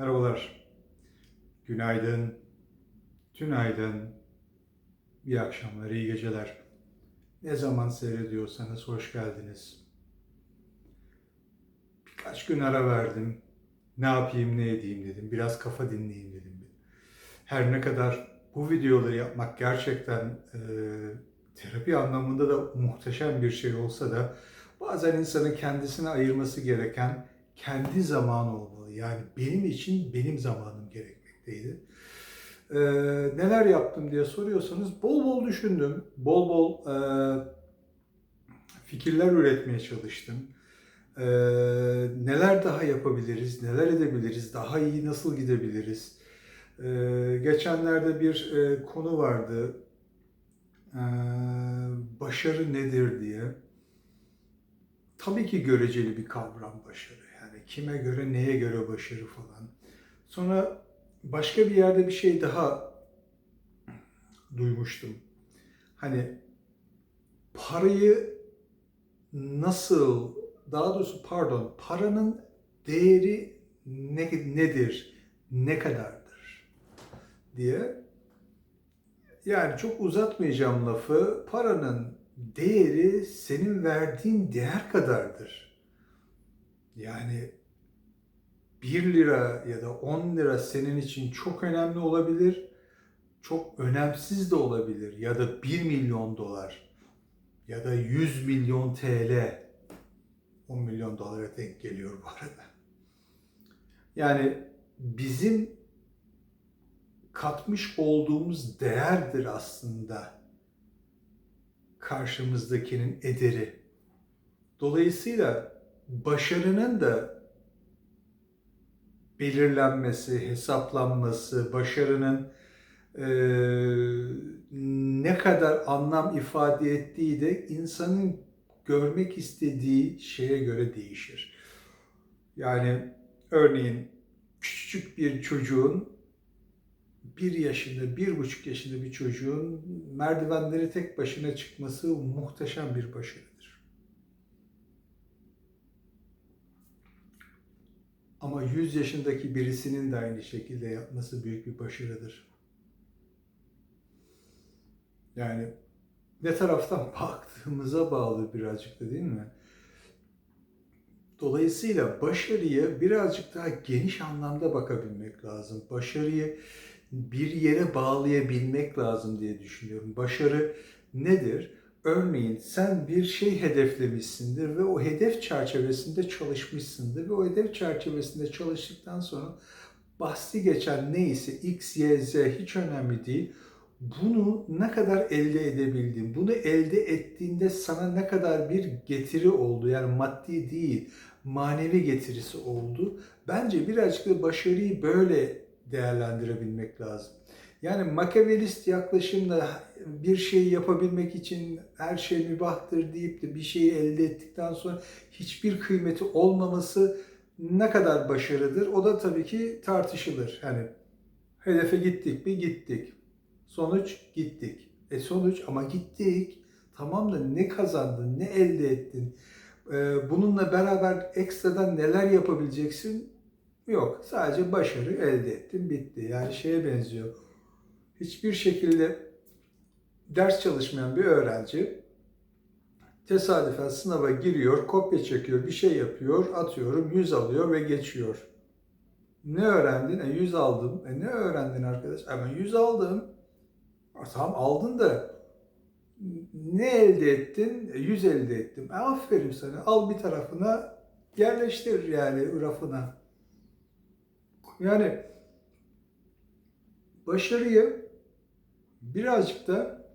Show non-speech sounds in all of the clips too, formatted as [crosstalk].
Merhabalar. Günaydın. Tünaydın. İyi akşamlar, iyi geceler. Ne zaman seyrediyorsanız hoş geldiniz. Birkaç gün ara verdim. Ne yapayım, ne edeyim dedim. Biraz kafa dinleyeyim dedim. Her ne kadar bu videoları yapmak gerçekten e, terapi anlamında da muhteşem bir şey olsa da bazen insanın kendisine ayırması gereken kendi zamanı olmalı. Yani benim için benim zamanım gerekmekteydi. Ee, neler yaptım diye soruyorsanız bol bol düşündüm. Bol bol e, fikirler üretmeye çalıştım. Ee, neler daha yapabiliriz, neler edebiliriz, daha iyi nasıl gidebiliriz. Ee, geçenlerde bir e, konu vardı. Ee, başarı nedir diye. Tabii ki göreceli bir kavram başarı. Kime göre, neye göre başarı falan. Sonra başka bir yerde bir şey daha duymuştum. Hani parayı nasıl, daha doğrusu pardon, paranın değeri ne, nedir, ne kadardır diye. Yani çok uzatmayacağım lafı. Paranın değeri senin verdiğin değer kadardır. Yani 1 lira ya da 10 lira senin için çok önemli olabilir, çok önemsiz de olabilir ya da 1 milyon dolar ya da 100 milyon TL 10 milyon dolara denk geliyor bu arada. Yani bizim katmış olduğumuz değerdir aslında karşımızdakinin ederi. Dolayısıyla başarının da belirlenmesi, hesaplanması, başarının e, ne kadar anlam ifade ettiği de insanın görmek istediği şeye göre değişir. Yani örneğin küçücük bir çocuğun bir yaşında, bir buçuk yaşında bir çocuğun merdivenleri tek başına çıkması muhteşem bir başarıdır. Ama 100 yaşındaki birisinin de aynı şekilde yapması büyük bir başarıdır. Yani ne taraftan [laughs] baktığımıza bağlı birazcık da değil mi? Dolayısıyla başarıya birazcık daha geniş anlamda bakabilmek lazım. Başarıyı bir yere bağlayabilmek lazım diye düşünüyorum. Başarı nedir? Örneğin sen bir şey hedeflemişsindir ve o hedef çerçevesinde çalışmışsındır ve o hedef çerçevesinde çalıştıktan sonra bahsi geçen neyse x, y, z hiç önemli değil. Bunu ne kadar elde edebildin, bunu elde ettiğinde sana ne kadar bir getiri oldu yani maddi değil, manevi getirisi oldu. Bence birazcık da başarıyı böyle değerlendirebilmek lazım. Yani makyavelist yaklaşımda bir şeyi yapabilmek için her şey mübahtır deyip de bir şeyi elde ettikten sonra hiçbir kıymeti olmaması ne kadar başarıdır? O da tabii ki tartışılır. Hani hedefe gittik mi? Gittik. Sonuç gittik. E sonuç ama gittik. Tamam da ne kazandın, ne elde ettin? Ee, bununla beraber ekstradan neler yapabileceksin? Yok. Sadece başarı elde ettim, bitti. Yani şeye benziyor. Hiçbir şekilde ders çalışmayan bir öğrenci tesadüfen sınava giriyor, kopya çekiyor, bir şey yapıyor, atıyorum, 100 alıyor ve geçiyor. Ne öğrendin? E 100 aldım. E ne öğrendin arkadaş? Hemen 100 aldım. E, tamam aldın da ne elde ettin? E, 100 elde ettim. E, aferin sana. Al bir tarafına yerleştir yani rafına. Yani başarıyı birazcık da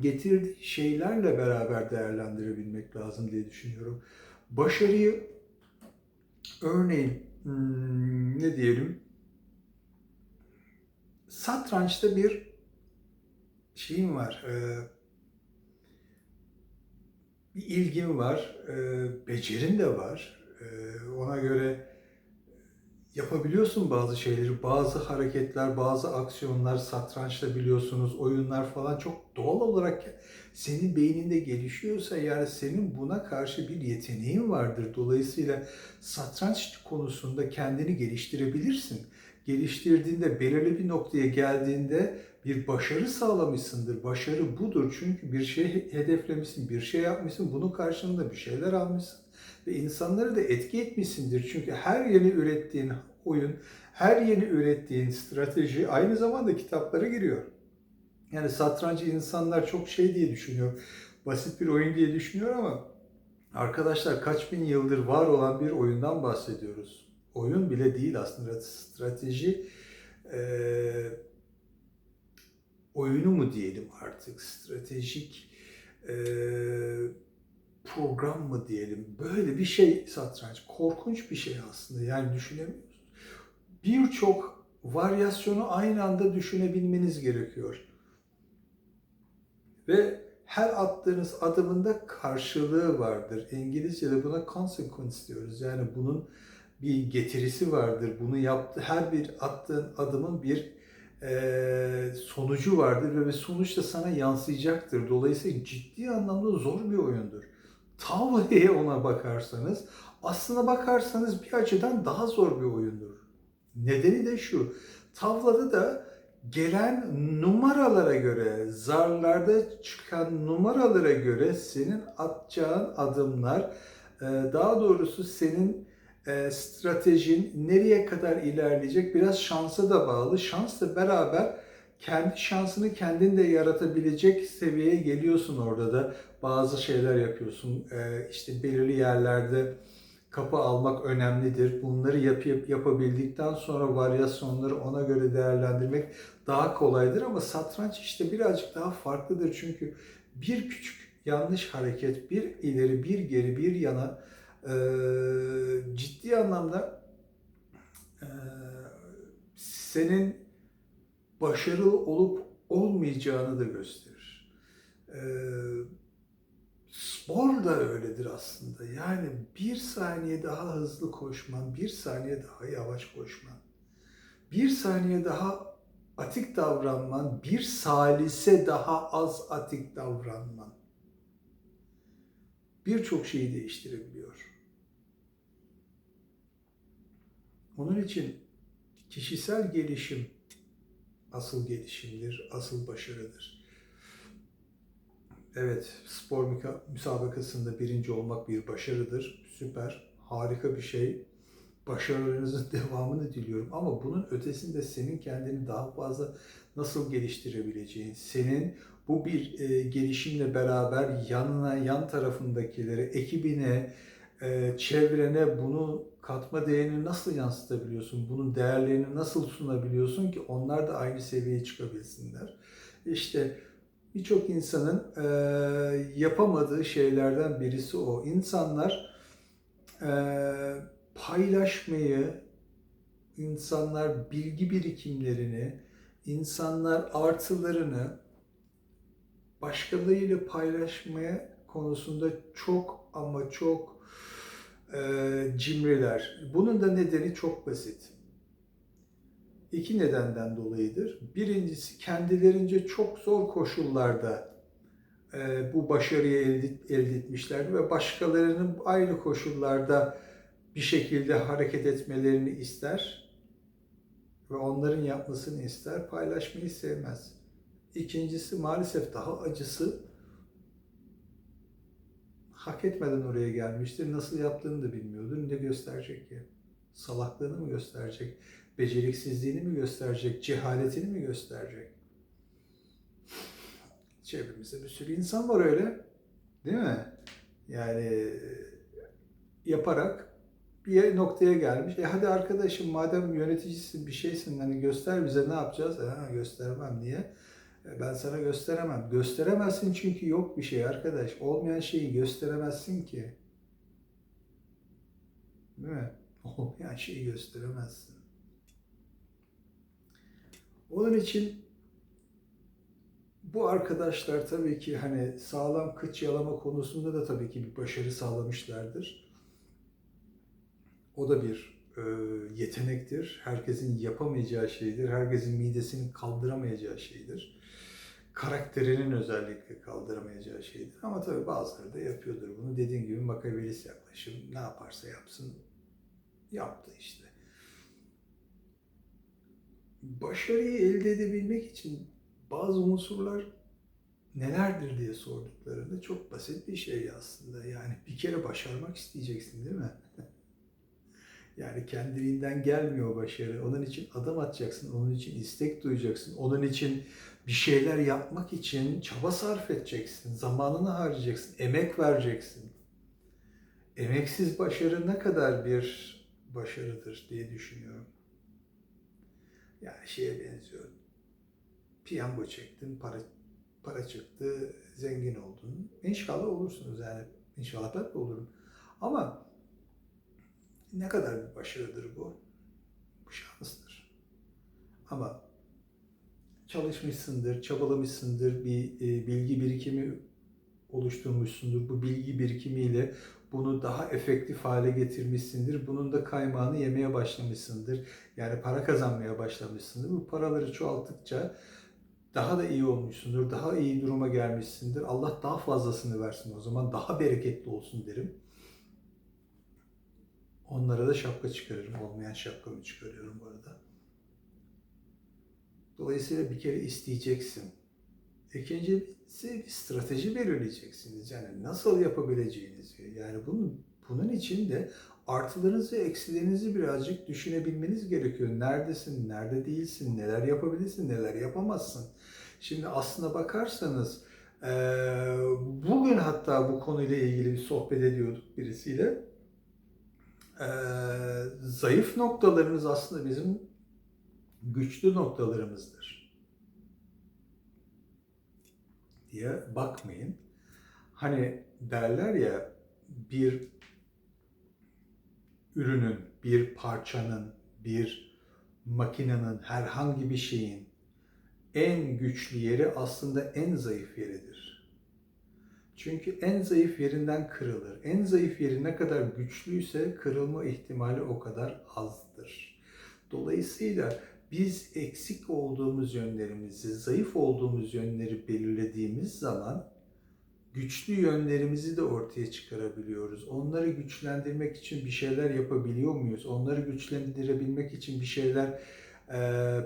getirdiği şeylerle beraber değerlendirebilmek lazım diye düşünüyorum. Başarıyı örneğin hmm, ne diyelim satrançta bir şeyim var, e, bir ilgim var, e, becerin de var. E, ona göre yapabiliyorsun bazı şeyleri, bazı hareketler, bazı aksiyonlar, satrançta biliyorsunuz, oyunlar falan çok doğal olarak senin beyninde gelişiyorsa yani senin buna karşı bir yeteneğin vardır. Dolayısıyla satranç konusunda kendini geliştirebilirsin. Geliştirdiğinde belirli bir noktaya geldiğinde bir başarı sağlamışsındır. Başarı budur çünkü bir şey hedeflemişsin, bir şey yapmışsın, bunun karşılığında bir şeyler almışsın ve insanları da etki etmişsindir. Çünkü her yeni ürettiğin oyun, her yeni ürettiğin strateji aynı zamanda kitaplara giriyor. Yani satrancı insanlar çok şey diye düşünüyor, basit bir oyun diye düşünüyor ama arkadaşlar kaç bin yıldır var olan bir oyundan bahsediyoruz. Oyun bile değil aslında strateji e, oyunu mu diyelim artık stratejik e, program mı diyelim böyle bir şey satranç korkunç bir şey aslında yani düşünemiyoruz birçok varyasyonu aynı anda düşünebilmeniz gerekiyor ve her attığınız adımında karşılığı vardır. İngilizce'de buna consequence diyoruz. Yani bunun bir getirisi vardır. Bunu yaptı her bir attığın adımın bir sonucu vardır ve sonuç da sana yansıyacaktır. Dolayısıyla ciddi anlamda zor bir oyundur. Tavlaya ona bakarsanız aslına bakarsanız bir açıdan daha zor bir oyundur. Nedeni de şu. Tavlada da gelen numaralara göre, zarlarda çıkan numaralara göre senin atacağın adımlar, e, daha doğrusu senin e, stratejin nereye kadar ilerleyecek biraz şansa da bağlı. Şansla beraber kendi şansını kendin de yaratabilecek seviyeye geliyorsun orada da. Bazı şeyler yapıyorsun. E, işte belirli yerlerde kapı almak önemlidir. Bunları yap, yapabildikten sonra varyasyonları ona göre değerlendirmek daha kolaydır ama satranç işte birazcık daha farklıdır çünkü bir küçük yanlış hareket, bir ileri, bir geri, bir yana e, ciddi anlamda e, senin başarılı olup olmayacağını da gösterir. E, spor da öyledir aslında. Yani bir saniye daha hızlı koşman, bir saniye daha yavaş koşman, bir saniye daha atik davranman, bir salise daha az atik davranman birçok şeyi değiştirebiliyor. Onun için kişisel gelişim asıl gelişimdir, asıl başarıdır. Evet, spor müsabakasında birinci olmak bir başarıdır. Süper, harika bir şey. Başarılarınızın [laughs] devamını diliyorum. Ama bunun ötesinde senin kendini daha fazla nasıl geliştirebileceğin, senin bu bir e, gelişimle beraber yanına, yan tarafındakilere, ekibine, e, çevrene bunu katma değerini nasıl yansıtabiliyorsun? Bunun değerlerini nasıl sunabiliyorsun ki onlar da aynı seviyeye çıkabilsinler? İşte birçok insanın e, yapamadığı şeylerden birisi o. İnsanlar e, paylaşmayı, insanlar bilgi birikimlerini, insanlar artılarını başkalarıyla paylaşmaya konusunda çok ama çok e, cimriler. Bunun da nedeni çok basit. İki nedenden dolayıdır. Birincisi kendilerince çok zor koşullarda e, bu başarıyı elde, elde etmişlerdi ve başkalarının aynı koşullarda bir şekilde hareket etmelerini ister ve onların yapmasını ister, paylaşmayı sevmez. İkincisi maalesef daha acısı hak etmeden oraya gelmiştir. Nasıl yaptığını da bilmiyordur. Ne gösterecek ki? Salaklığını mı gösterecek? Beceriksizliğini mi gösterecek? Cehaletini mi gösterecek? Çevremizde bir sürü insan var öyle. Değil mi? Yani yaparak bir noktaya gelmiş. E hadi arkadaşım madem yöneticisin bir şeysin hani göster bize ne yapacağız? E, ha, göstermem niye? E, ben sana gösteremem. Gösteremezsin çünkü yok bir şey arkadaş. Olmayan şeyi gösteremezsin ki. Değil mi? [laughs] Olmayan şeyi gösteremezsin. Onun için bu arkadaşlar tabii ki hani sağlam kıç yalama konusunda da tabii ki bir başarı sağlamışlardır. O da bir e, yetenektir. Herkesin yapamayacağı şeydir. Herkesin midesinin kaldıramayacağı şeydir. Karakterinin özellikle kaldıramayacağı şeydir. Ama tabii bazıları da yapıyordur bunu. Dediğim gibi makabelist yaklaşım. Ne yaparsa yapsın yaptı işte. Başarıyı elde edebilmek için bazı unsurlar nelerdir diye sorduklarında çok basit bir şey aslında. Yani bir kere başarmak isteyeceksin değil mi? Yani kendiliğinden gelmiyor başarı. Onun için adım atacaksın, onun için istek duyacaksın, onun için bir şeyler yapmak için çaba sarf edeceksin, zamanını harcayacaksın, emek vereceksin. Emeksiz başarı ne kadar bir başarıdır diye düşünüyorum. Yani şeye benziyor. Piyango çektin, para para çıktı, zengin oldun. İnşallah olursunuz yani. İnşallah ben de olurum. Ama ne kadar bir başarıdır bu? Bu şanstır. Ama çalışmışsındır, çabalamışsındır, bir e, bilgi birikimi oluşturmuşsundur. Bu bilgi birikimiyle bunu daha efektif hale getirmişsindir. Bunun da kaymağını yemeye başlamışsındır. Yani para kazanmaya başlamışsındır. Bu paraları çoğalttıkça daha da iyi olmuşsundur, daha iyi duruma gelmişsindir. Allah daha fazlasını versin o zaman, daha bereketli olsun derim. Onlara da şapka çıkarırım. Olmayan şapkamı çıkarıyorum bu arada. Dolayısıyla bir kere isteyeceksin. İkincisi bir strateji belirleyeceksiniz. Yani nasıl yapabileceğinizi. Yani bunun, bunun için de artılarınızı ve eksilerinizi birazcık düşünebilmeniz gerekiyor. Neredesin, nerede değilsin, neler yapabilirsin, neler yapamazsın. Şimdi aslına bakarsanız bugün hatta bu konuyla ilgili bir sohbet ediyorduk birisiyle. Zayıf noktalarımız aslında bizim güçlü noktalarımızdır diye bakmayın. Hani derler ya bir ürünün, bir parçanın, bir makinenin, herhangi bir şeyin en güçlü yeri aslında en zayıf yeridir. Çünkü en zayıf yerinden kırılır. En zayıf yeri ne kadar güçlüyse kırılma ihtimali o kadar azdır. Dolayısıyla biz eksik olduğumuz yönlerimizi, zayıf olduğumuz yönleri belirlediğimiz zaman güçlü yönlerimizi de ortaya çıkarabiliyoruz. Onları güçlendirmek için bir şeyler yapabiliyor muyuz? Onları güçlendirebilmek için bir şeyler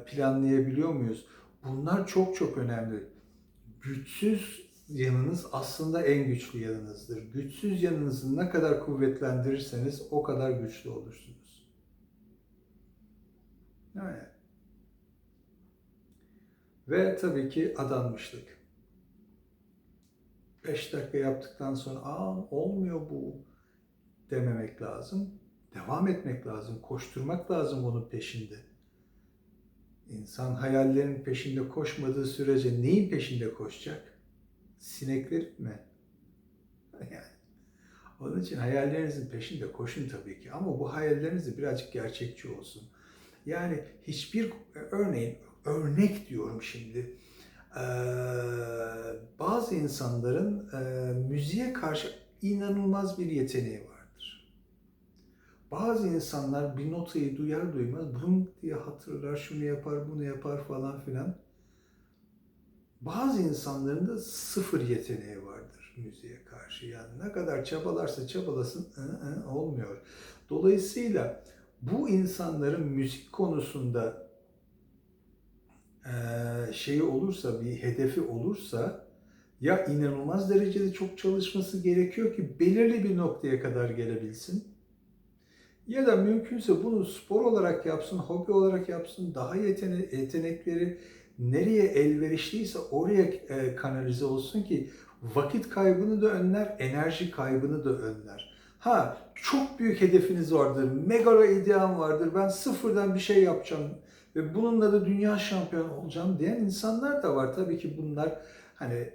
planlayabiliyor muyuz? Bunlar çok çok önemli. Güçsüz yanınız aslında en güçlü yanınızdır. Güçsüz yanınızı ne kadar kuvvetlendirirseniz o kadar güçlü olursunuz. Evet. Ve tabii ki adanmışlık. 5 dakika yaptıktan sonra aa olmuyor bu dememek lazım. Devam etmek lazım, koşturmak lazım onun peşinde. İnsan hayallerin peşinde koşmadığı sürece neyin peşinde koşacak? Sinekler mi? [laughs] Yani. Onun için hayallerinizin peşinde koşun tabii ki ama bu hayalleriniz de birazcık gerçekçi olsun. Yani hiçbir örneğin örnek diyorum şimdi. Bazı insanların müziğe karşı inanılmaz bir yeteneği vardır. Bazı insanlar bir notayı duyar duymaz brum diye hatırlar, şunu yapar, bunu yapar falan filan. Bazı insanların da sıfır yeteneği vardır müziğe karşı. Yani ne kadar çabalarsa çabalasın ı ı, olmuyor. Dolayısıyla bu insanların müzik konusunda şeyi olursa, bir hedefi olursa ya inanılmaz derecede çok çalışması gerekiyor ki belirli bir noktaya kadar gelebilsin. Ya da mümkünse bunu spor olarak yapsın, hobi olarak yapsın, daha yetene yetenekleri nereye elverişliyse oraya e, kanalize olsun ki vakit kaybını da önler, enerji kaybını da önler. Ha çok büyük hedefiniz vardır, megalo ideam vardır, ben sıfırdan bir şey yapacağım ve bununla da dünya şampiyonu olacağım diyen insanlar da var. Tabii ki bunlar hani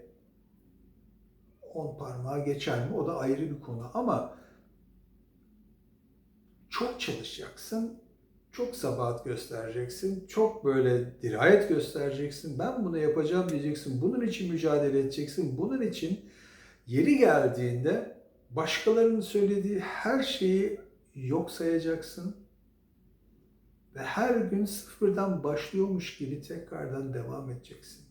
on parmağa geçer mi o da ayrı bir konu ama çok çalışacaksın, çok sabahat göstereceksin, çok böyle dirayet göstereceksin. Ben bunu yapacağım diyeceksin. Bunun için mücadele edeceksin. Bunun için yeri geldiğinde başkalarının söylediği her şeyi yok sayacaksın Ve her gün sıfırdan başlıyormuş gibi tekrardan devam edeceksin.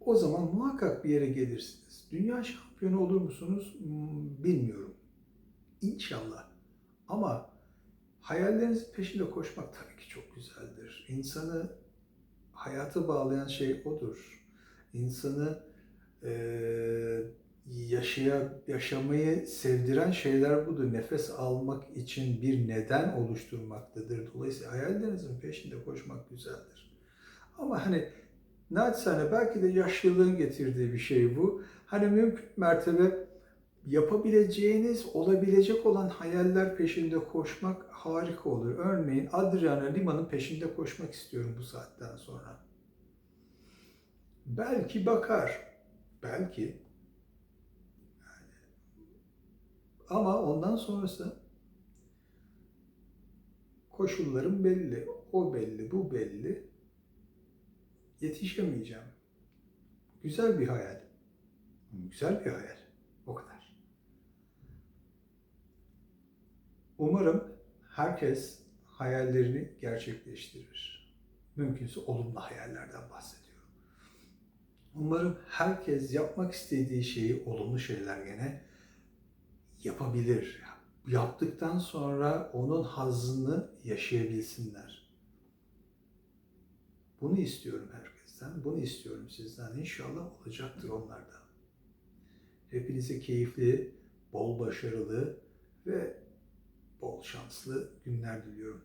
O zaman muhakkak bir yere gelirsiniz. Dünya şampiyonu olur musunuz? Hmm, Bilmiyorum. İnşallah. Ama hayallerinizin peşinde koşmak tabii ki çok güzeldir. İnsanı hayata bağlayan şey odur. İnsanı eee yaşaya, yaşamayı sevdiren şeyler budur. Nefes almak için bir neden oluşturmaktadır. Dolayısıyla hayallerinizin peşinde koşmak güzeldir. Ama hani naçizane belki de yaşlılığın getirdiği bir şey bu. Hani mümkün mertebe yapabileceğiniz, olabilecek olan hayaller peşinde koşmak harika olur. Örneğin Adriana Lima'nın peşinde koşmak istiyorum bu saatten sonra. Belki bakar. Belki. Yani. Ama ondan sonrası koşullarım belli. O belli, bu belli. Yetişemeyeceğim. Güzel bir hayal. Güzel bir hayal. O kadar. Umarım herkes hayallerini gerçekleştirir. Mümkünse olumlu hayallerden bahsediyorum. Umarım herkes yapmak istediği şeyi, olumlu şeyler gene yapabilir. Yaptıktan sonra onun hazzını yaşayabilsinler. Bunu istiyorum herkesten, bunu istiyorum sizden. İnşallah olacaktır onlardan. Hepinize keyifli, bol başarılı ve bol şanslı günler diliyorum.